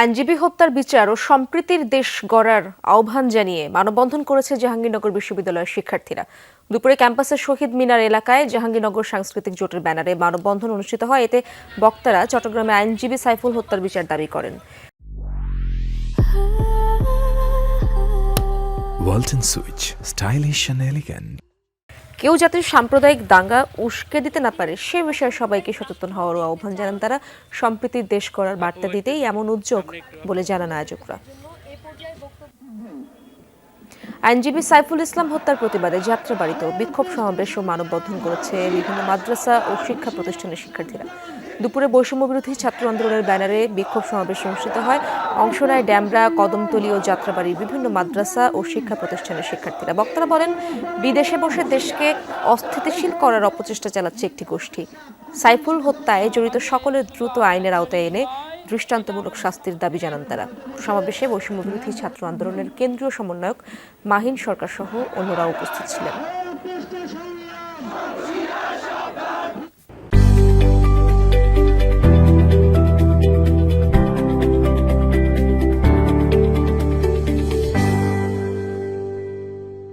আইনজীবী হত্যার বিচার ও সম্প্রীতির দেশ গড়ার আহ্বান জানিয়ে মানববন্ধন করেছে জাহাঙ্গীরনগর বিশ্ববিদ্যালয়ের শিক্ষার্থীরা। দুপুরে ক্যাম্পাসের শহীদ মিনার এলাকায় জাহাঙ্গীরনগর সাংস্কৃতিক জোটের ব্যানারে মানববন্ধন অনুষ্ঠিত হয়। এতে বক্তারা চট্টগ্রামে আইনজীবী সাইফুল হত্যার বিচার দাবি করেন। And elegant. কেউ যাতে সাম্প্রদায়িক দাঙ্গা উস্কে দিতে না পারে, সে বিষয়ে সবাইকে সচেতন হওয়ার আহ্বান জানান তারা। সম্প্রীতির দেশ করার বার্তা দিতেই এমন উদ্যোগ বলে জানান আয়োজকরা। আইনজীবী সাইফুল ইসলাম হত্যার প্রতিবাদে যাত্রাবাড়িতেও বিক্ষোভ সমাবেশ ও মানববন্ধন করেছে বিভিন্ন মাদ্রাসা ও শিক্ষা প্রতিষ্ঠানের শিক্ষার্থীরা। দুপুরে বৈষম্য বিরোধী ছাত্র আন্দোলনের ব্যানারে বিক্ষোভ সমাবেশ অনুষ্ঠিত হয়। অংশ নেয় ড্যামরা, কদমতলী ও যাত্রাবাড়ির বিভিন্ন মাদ্রাসা ও শিক্ষা প্রতিষ্ঠানের শিক্ষার্থীরা। বক্তারা বলেন, বিদেশে বসে দেশকে অস্থিতিশীল করার অপচেষ্টা চালাচ্ছে একটি গোষ্ঠী। সাইফুল হত্যায় জড়িত সকলের দ্রুত আইনের আওতায় এনে দৃষ্টান্তমূলক শাস্তির দাবি জানান তারা। সমাবেশে বৈষম্য বিরোধী ছাত্র আন্দোলনের কেন্দ্রীয় সমন্বয়ক মাহিন সরকার সহ অন্যরা উপস্থিত ছিলেন।